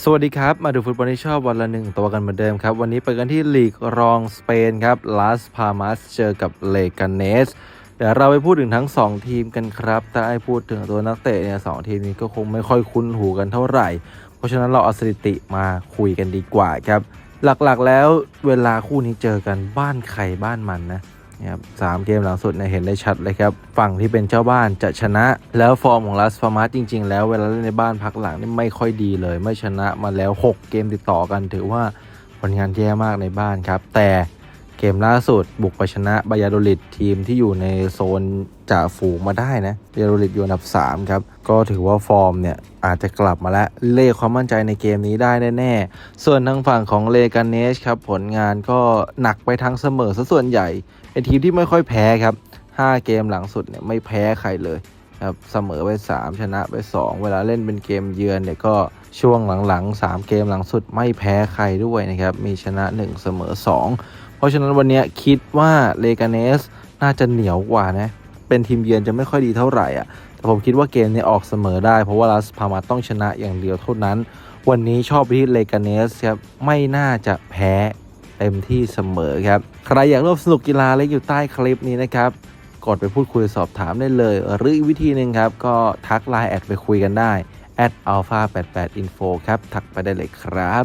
สวัสดีครับ มาดูฟุตบอลที่ชอบวันละหนึ่งตัวกันเหมือนเดิมครับ วันนี้ไปกันที่ลีกรองสเปนครับลาสพามาสเจอกับเลกาเนสเดี๋ยวเราไปพูดถึงทั้ง 2 ทีมกันครับ ถ้าไอ้พูดถึงตัวนักเตะเนี่ยสองทีมนี้ก็คงไม่ค่อยคุ้นหูกันเท่าไหร่ เพราะฉะนั้นเราเอาสถิติมาคุยกันดีกว่าครับ หลักๆแล้วเวลาคู่นี้เจอกันบ้านใครบ้านมันนะ นะครับสามเกมหลังสุดเนี่ยเห็นได้ชัดเลยครับฝั่งที่เป็นเจ้าบ้านจะชนะ แล้วฟอร์มของลัสฟามาสจริง ๆ แล้วเวลาเล่นในบ้านพักหลังนี่ไม่ค่อยดีเลย ไม่ชนะมาแล้ว 6 เกมติดต่อกันถือว่าผลงานแย่มากในบ้านครับ แต่ เกมล่าสุดบุกไปชนะบายาโดลิดทีมที่อยู่ในโซนจ่าฝูงมาได้นะบายาโดลิดอยู่อันดับ 3 ครับ ก็ถือว่าฟอร์มเนี่ย อาจจะกลับมาแล้วเล่ความมั่นใจในเกมนี้ได้แน่ๆ ส่วนทางฝั่งของเลกาเนสครับ ผลงานก็หนักไปทางเสมอซะส่วนใหญ่ เป็นทีมที่ไม่ค่อยแพ้ครับ 5 เกมหลังสุดเนี่ยไม่แพ้ใครเลยครับเสมอไป 3 ชนะไป 2 เวลาเล่นเป็นเกมเยือนเนี่ยก็ช่วงหลังๆ 3 เกมหลังสุดไม่แพ้ใครด้วยนะครับ มีชนะ 1 เสมอ 2 ราะฉะนั้นวันนี้คิดว่าเลกาเนสน่าจะเหนียวกว่านะ เป็นทีมเยือนจะไม่ค่อยดีเท่าไหร่อะ แต่ผมคิดว่าเกมนี้ออกเสมอได้ เพราะว่าลาสพามาต้องชนะอย่างเดียวเท่านั้น วันนี้ชอบไปที่เลกาเนสครับ ไม่น่าจะแพ้เต็มที่เสมอครับ ใครอยากร่วมสนุกกีฬาเล็กอยู่ใต้คลิปนี้นะครับกดไปพูดคุยสอบถามได้เลย หรืออีกวิธีหนึ่งครับ ก็ทักไลน์แอดไปคุยกันได้ at alpha 88 info ครับ ทักไปได้เลยครับ